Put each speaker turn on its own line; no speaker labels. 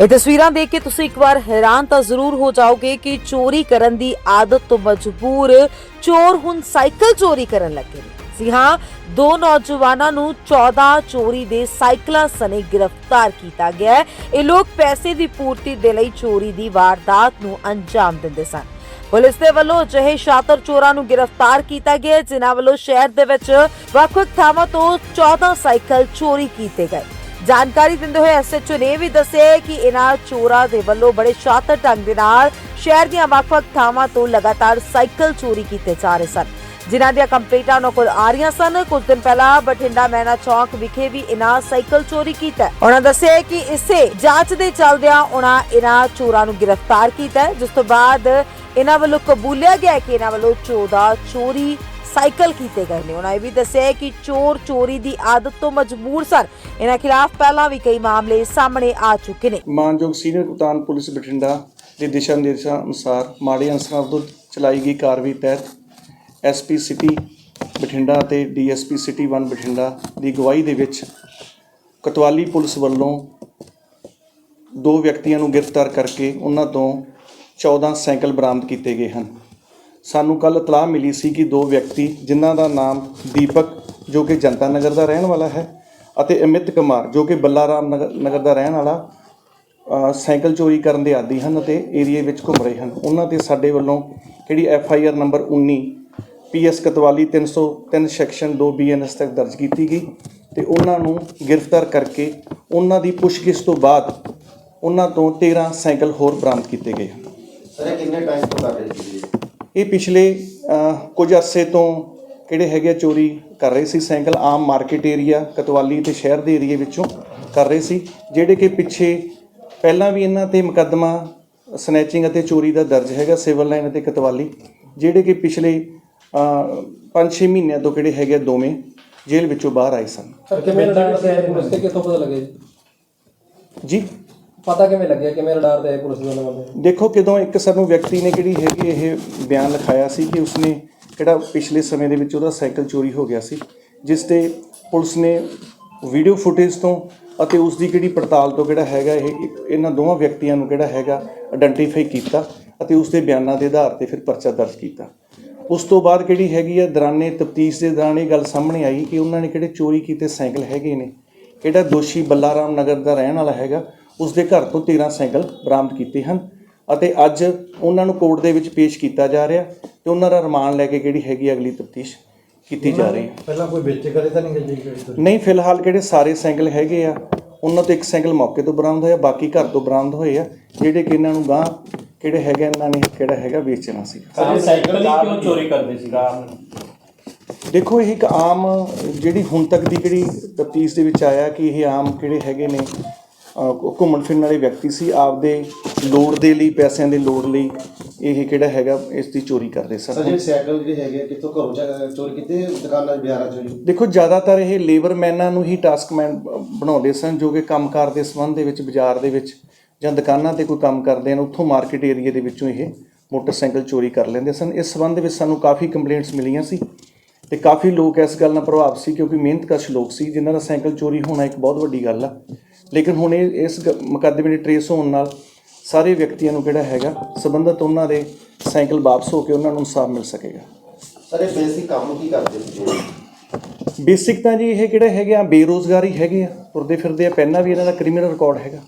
ਇਹ ਤਸਵੀਰਾਂ ਦੇਖ ਕੇ ਤੁਸੀਂ ਇੱਕ ਵਾਰ ਹੈਰਾਨ ਤਾਂ ਜ਼ਰੂਰ ਹੋ ਜਾਓਗੇ ਕਿ ਚੋਰੀ ਕਰਨ ਦੀ ਆਦਤ ਤੋਂ ਮਜਬੂਰ ਚੋਰ ਹੁਣ ਸਾਈਕਲ ਚੋਰੀ ਕਰਨ ਲੱਗੇ ਨੇ। ਜੀ ਹਾਂ, ਦੋ ਨੌਜਵਾਨਾਂ ਨੂੰ 14 ਚੋਰੀ ਦੇ ਸਾਈਕਲਾਂ ਸਣੇ ਗ੍ਰਿਫਤਾਰ ਕੀਤਾ ਗਿਆ ਹੈ। ਇਹ ਲੋਕ ਪੈਸੇ ਦੀ ਪੂਰਤੀ ਦੇ ਲਈ ਚੋਰੀ ਦੀ ਵਾਰਦਾਤ ਨੂੰ ਅੰਜਾਮ ਦਿੰਦੇ ਸਨ। ਪੁਲਿਸ ਦੇ ਵੱਲੋਂ ਅਜਿਹੇ ਸ਼ਾਤਰ ਚੋਰਾਂ ਨੂੰ ਗ੍ਰਿਫਤਾਰ ਕੀਤਾ ਗਿਆ ਜਿਨ੍ਹਾਂ ਵੱਲੋਂ ਸ਼ਹਿਰ ਦੇ ਵਿੱਚ ਵੱਖ-ਵੱਖ ਥਾਵਾਂ ਤੋਂ 14 ਸਾਈਕਲ ਚੋਰੀ ਕੀਤੇ ਗਏ। ਜਾਣਕਾਰੀ ਦਿੰਦੇ ਹੋਏ ਐਸਐਚਓ ਨੇ ਵੀ ਦੱਸਿਆ ਕਿ ਇਹਨਾਂ ਚੋਰਾਂ ਦੇ ਵੱਲੋਂ ਬੜੇ ਸ਼ਾਤਰ ਢੰਗ ਦੇ ਨਾਲ ਸ਼ਹਿਰ ਦੀਆਂ ਵੱਖ-ਵੱਖ ਥਾਵਾਂ ਤੋਂ ਲਗਾਤਾਰ ਸਾਈਕਲ ਚੋਰੀ ਕੀਤੇ ਜਾ ਰਹੇ ਸਨ। ਜਿਨ੍ਹਾਂ ਦੀਆਂ ਕੰਪਲੀਟਾਂ ਉਹਨਾਂ ਕੋਲ ਆ ਰਹੀਆਂ ਸਨ। ਕੁਝ ਦਿਨ ਪਹਿਲਾਂ ਬਠਿੰਡਾ ਮੈਨਾ ਚੌਕ ਵਿਖੇ ਵੀ ਇਹਨਾਂ ਸਾਈਕਲ ਚੋਰੀ ਕੀਤਾ ਉਹਨਾਂ ਦੱਸਿਆ ਕਿ ਇਸੇ ਜਾਂਚ ਦੇ ਚੱਲਦਿਆਂ ਉਹਨਾਂ ਇਹਨਾਂ ਚੋਰਾਂ ਨੂੰ ਗ੍ਰਿਫਤਾਰ ਕੀਤਾ ਜਿਸ ਤੋਂ ਬਾਅਦ ਇਹਨਾਂ ਵੱਲੋਂ ਕਬੂਲਿਆ ਗਿਆ ਕਿ ਇਹਨਾਂ ਵੱਲੋਂ 14 ਚੋਰੀ ਸਾਈਕਲ ਕੀਤੇ ਗਏ ਨੇ। ਉਹਨਾਂ ਇਹ ਵੀ ਦੱਸਿਆ ਕਿ ਚੋਰ ਚੋਰੀ ਦੀ ਆਦਤ ਤੋਂ ਮਜਬੂਰ ਸਨ। ਇਹਨਾਂ ਖਿਲਾਫ ਪਹਿਲਾਂ ਵੀ ਕਈ ਮਾਮਲੇ ਸਾਹਮਣੇ ਆ ਚੁੱਕੇ ਨੇ।
ਮਾਨਯੋਗ ਸੀਨੀਅਰ ਕਪਤਾਨ ਪੁਲਿਸ ਬਠਿੰਡਾ ਦੇ ਦਿਸ਼ਾ ਨਿਰਦੇਸ਼ਾਂ ਅਨੁਸਾਰ ਮਾੜੇ ਅਨਸਰਾਂ ਵੱਲੋਂ ਚਲਾਈ ਗਈ ਕਾਰਵਾਈ ਤਹਿਤ ਐਸਪੀ ਸਿਟੀ ਬਠਿੰਡਾ ਤੇ ਡੀਐਸਪੀ ਸਿਟੀ 1 ਬਠਿੰਡਾ ਦੀ ਗਵਾਹੀ ਦੇ ਵਿੱਚ ਕਤਵਾਲੀ ਪੁਲਿਸ ਵੱਲੋਂ ਦੋ ਵਿਅਕਤੀਆਂ ਨੂੰ ਗ੍ਰਿਫਤਾਰ ਕਰਕੇ ਉਹਨਾਂ ਤੋਂ 14 ਸਾਈਕਲ ਬਰਾਮਦ ਕੀਤੇ ਗਏ ਹਨ। ਸਾਨੂੰ ਕੱਲ ਇਤਲਾਹ ਮਿਲੀ ਸੀ ਕਿ ਦੋ ਵਿਅਕਤੀ, ਜਿਨ੍ਹਾਂ ਦਾ ਨਾਮ ਦੀਪਕ, ਜੋ ਕਿ ਜਨਤਾ ਨਗਰ ਦਾ ਰਹਿਣ ਵਾਲਾ ਹੈ, ਅਤੇ ਅਮਿਤ ਕੁਮਾਰ, ਜੋ ਕਿ ਬੱਲਾਰਾਮ ਨਗਰ ਨਗਰ ਦਾ ਰਹਿਣ ਵਾਲਾ ਸਾਈਕਲ ਚੋਰੀ ਕਰਨ ਦੇ ਆਦੀ ਹਨ ਅਤੇ ਏਰੀਏ ਵਿੱਚ ਘੁੰਮ ਰਹੇ ਹਨ। ਉਹਨਾਂ ਤੇ ਸਾਡੇ ਵੱਲੋਂ ਜਿਹੜੀ F I R number 19 P S Kotwali 303 section 2 B N S ਤੱਕ ਦਰਜ ਕੀਤੀ ਗਈ ਤੇ ਉਹਨਾਂ ਨੂੰ ਗ੍ਰਿਫਤਾਰ ਕਰਕੇ ਉਹਨਾਂ ਦੀ ਪੁੱਛਗਿੱਛ ਤੋਂ ਬਾਅਦ ਉਹਨਾਂ ਤੋਂ 13 ਸਾਈਕਲ ਹੋਰ ਬਰਾਮਦ ਕੀਤੇ ਗਏ ਹਨ।
ਸਰ ਕਿੰਨੇ ਟਾਈਮ ਤੋਂ ਕਰ ਰਹੇ ਸੀ
ਇਹ ਪਿਛਲੇ ਕੁਝ ਅਰਸੇ ਤੋਂ ਕਿਹੜੇ ਹੈਗੇ ਆ ਚੋਰੀ ਕਰ ਰਹੇ ਸੀ ਸਾਈਕਲ ਆਮ ਮਾਰਕੀਟ ਏਰੀਆ ਕਤਵਾਲੀ ਤੇ ਸ਼ਹਿਰ ਦੇ ਏਰੀਏ ਵਿੱਚੋਂ ਕਰ ਰਹੇ ਸੀ ਜਿਹੜੇ ਕਿ ਪਿੱਛੇ ਪਹਿਲਾਂ ਵੀ ਇਹਨਾਂ ਤੇ ਮੁਕੱਦਮਾ ਸਨੈਚਿੰਗ ਅਤੇ ਚੋਰੀ ਦਾ ਦਰਜ ਹੈਗਾ ਸਿਵਲ ਲਾਈਨ ਅਤੇ ਕਤਵਾਲੀ ਜਿਹੜੇ ਕਿ ਪਿਛਲੇ 5-6 ਮਹੀਨਿਆਂ ਤੋਂ ਕਿਹੜੇ ਹੈਗੇ ਆ ਦੋਵੇਂ ਜੇਲ੍ਹ ਵਿੱਚੋਂ ਬਾਹਰ ਆਏ ਸਨ।
ਸਰ ਕਿਵੇਂ ਕਿੱਥੋਂ ਪਤਾ ਜੀ? ਪਤਾ ਕਿਵੇਂ ਲੱਗਿਆ? ਕਿਵੇਂ ਰਡਾਰ ਤੇ ਆਏ ਪੁਲਿਸ ਦੇ ਬੰਦੇ?
ਦੇਖੋ, ਕਿਦੋਂ ਇੱਕ ਸਾਨੂੰ ਵਿਅਕਤੀ ਨੇ ਕਿਹੜੀ ਹੈਗੀ ਇਹ ਬਿਆਨ ਲਿਖਾਇਆ ਸੀ ਕਿ ਉਸਨੇ ਕਿਹੜਾ ਪਿਛਲੇ ਸਮੇਂ ਦੇ ਵਿੱਚ ਉਹਦਾ ਸਾਈਕਲ ਚੋਰੀ ਹੋ ਗਿਆ ਸੀ, ਜਿਸ ਤੇ ਪੁਲਿਸ ਨੇ ਵੀਡੀਓ ਫੁਟੇਜ ਤੋਂ ਅਤੇ ਉਸ ਦੀ ਕਿਹੜੀ ਪੜਤਾਲ ਤੋਂ ਕਿਹੜਾ ਹੈਗਾ ਇਹ, ਇਹਨਾਂ ਦੋਵਾਂ ਵਿਅਕਤੀਆਂ ਨੂੰ ਕਿਹੜਾ ਹੈਗਾ ਆਇਡੈਂਟੀਫਾਈ ਕੀਤਾ ਅਤੇ ਉਸ ਦੇ ਬਿਆਨਾਂ ਦੇ ਆਧਾਰ ਤੇ ਫਿਰ ਪਰਚਾ ਦਰਜ ਕੀਤਾ। ਉਸ ਤੋਂ ਬਾਅਦ ਕਿਹੜੀ ਹੈਗੀ ਹੈ ਦੌਰਾਨੇ ਤਫਤੀਸ਼ ਦੇ ਦੌਰਾਨ ਇਹ ਗੱਲ ਸਾਹਮਣੇ ਆਈ ਕਿ ਉਹਨਾਂ ਨੇ ਕਿਹੜੇ ਚੋਰੀ ਕੀਤੇ ਸਾਈਕਲ ਹੈਗੇ ਨੇ, ਕਿਹੜਾ ਦੋਸ਼ੀ ਬੱਲਾਰਾਮ ਨਗਰ ਦਾ ਰਹਿਣ ਵਾਲਾ ਹੈਗਾ ਉਸ ਦੇ ਘਰ ਤੋਂ 13 ਸਾਈਕਲ ਬਰਾਮਦ ਕੀਤੇ ਹਨ ਅਤੇ ਅੱਜ ਉਹਨਾਂ ਨੂੰ ਕੋਰਟ ਦੇ ਵਿੱਚ ਪੇਸ਼ ਕੀਤਾ ਜਾ ਰਿਹਾ ਤੇ ਉਹਨਾਂ ਦਾ ਰਿਮਾਂਡ ਲੈ ਕੇ ਕਿਹੜੀ ਹੈਗੀ ਅਗਲੀ ਤਫਤੀਸ਼ ਕੀਤੀ ਜਾ ਰਹੀ ਹੈ।
ਪਹਿਲਾਂ ਕੋਈ ਵੇਚੇ ਕਰੇ ਤਾਂ ਨਹੀਂ ਗਈ ਜੀ
ਨਹੀਂ ਫਿਲਹਾਲ ਕਿਹੜੇ ਸਾਰੇ ਸਾਈਕਲ ਹੈਗੇ ਆ ਉਹਨਾਂ ਤੋਂ ਇੱਕ ਸਾਈਕਲ ਮੌਕੇ ਤੋਂ ਬਰਾਮਦ ਹੋਇਆ ਬਾਕੀ ਘਰ ਤੋਂ ਬਰਾਮਦ ਹੋਏ ਆ ਜਿਹੜੇ ਕਿ ਇਹਨਾਂ ਨੂੰ ਗਾਂ ਕਿਹੜੇ ਹੈਗੇ ਇਹਨਾਂ ਨੇ ਕਿਹੜਾ ਹੈਗਾ ਵੇਚਣਾ ਸੀ।
ਸਰ ਸਾਈਕਲ ਹੀ ਕਿਉਂ ਚੋਰੀ ਕਰਦੇ ਸੀ?
ਦੇਖੋ ਇਹ ਇੱਕ ਆਮ ਜਿਹੜੀ ਹੁਣ ਤੱਕ ਦੀ ਜਿਹੜੀ ਤਫਤੀਸ਼ ਦੇ ਵਿੱਚ ਆਇਆ ਕਿ ਇਹ ਆਮ ਕਿਹੜੇ ਹੈਗੇ ਨੇ ਘੁੰਮਣ ਫਿਰਨ ਵਾਲੇ ਵਿਅਕਤੀ ਸੀ ਆਪਦੇ ਲੋੜ ਦੇ ਲਈ ਪੈਸਿਆਂ ਦੇ ਲੋੜ ਲਈ ਇਹ ਕਿਹੜਾ ਹੈਗਾ ਇਸ ਦੀ ਚੋਰੀ ਕਰਦੇ
ਸਰ
ਸਨ।
ਜਿਹੜੇ ਸਾਈਕਲ ਜਿਹੜੇ ਹੈਗੇ ਕਿੱਥੋਂ ਘਰੋਂ ਜਾ- ਚੋਰੀ ਕੀਤੇ ਦੁਕਾਨਾਂ ਬਿਹਾਰਾਂ ਚੋਂ ਜੀ?
ਦੇਖੋ ਜ਼ਿਆਦਾਤਰ ਇਹ ਲੇਬਰਮੈਨਾਂ ਨੂੰ ਹੀ ਟਾਸਕਮੈਨ ਬਣਾਉਂਦੇ ਸਨ ਜੋ ਕਿ ਕੰਮਕਾਰ ਦੇ ਸੰਬੰਧ ਦੇ ਵਿੱਚ ਬਾਜ਼ਾਰ ਦੇ ਵਿੱਚ ਜਾਂ ਦੁਕਾਨਾਂ ਤੇ ਕੋਈ ਕੰਮ ਕਰਦੇ ਹਨ ਉੱਥੋਂ ਮਾਰਕੀਟ ਏਰੀਆ ਦੇ ਵਿੱਚੋਂ ਇਹ ਮੋਟਰਸਾਈਕਲ ਚੋਰੀ ਕਰ ਲੈਂਦੇ ਸਨ। ਇਸ ਸੰਬੰਧ ਵਿੱਚ ਸਾਨੂੰ ਕਾਫੀ ਕੰਪਲੇਂਟਸ ਮਿਲੀਆਂ ਸੀ। ਤੇ ਕਾਫੀ ਲੋਕ ਇਸ ਗੱਲ ਨਾਲ ਪ੍ਰਭਾਵਿਤ ਸੀ ਕਿਉਂਕਿ ਮਿਹਨਤਕਸ਼ ਲੋਕ ਸੀ ਜਿਨ੍ਹਾਂ ਦਾ ਸਾਈਕਲ ਚੋਰੀ ਹੋਣਾ ਇੱਕ ਬਹੁਤ ਵੱਡੀ ਗੱਲ ਆ। ਲੇਕਿਨ ਹੁਣ ਇਹ ਇਸ ਮੁਕੱਦਮੇ ਦੇ ਟਰੇਸ ਹੋਣ ਨਾਲ ਸਾਰੇ ਵਿਅਕਤੀਆਂ ਨੂੰ ਕਿਹੜਾ ਹੈਗਾ ਸੰਬੰਧਤ ਉਹਨਾਂ ਦੇ ਸਾਈਕਲ ਵਾਪਸ ਹੋ ਕੇ ਉਹਨਾਂ ਨੂੰ ਇਨਸਾਫ ਮਿਲ ਸਕੇਗਾ।
ਸਰ ਇਹ ਬੇਸਿਕ ਕੰਮ ਕੀ ਕਰਦੇ ਸੀ?
ਬੇਸਿਕ ਤਾਂ ਜੀ ਇਹ ਕਿਹੜੇ ਹੈਗੇ ਆ ਬੇਰੋਜ਼ਗਾਰੀ ਹੈਗੇ ਆ ਤੁਰਦੇ ਫਿਰਦੇ ਆ ਪਹਿਲਾਂ ਵੀ ਇਹਨਾਂ ਦਾ ਕ੍ਰਿਮੀਨਲ ਰਿਕਾਰਡ ਹੈਗਾ।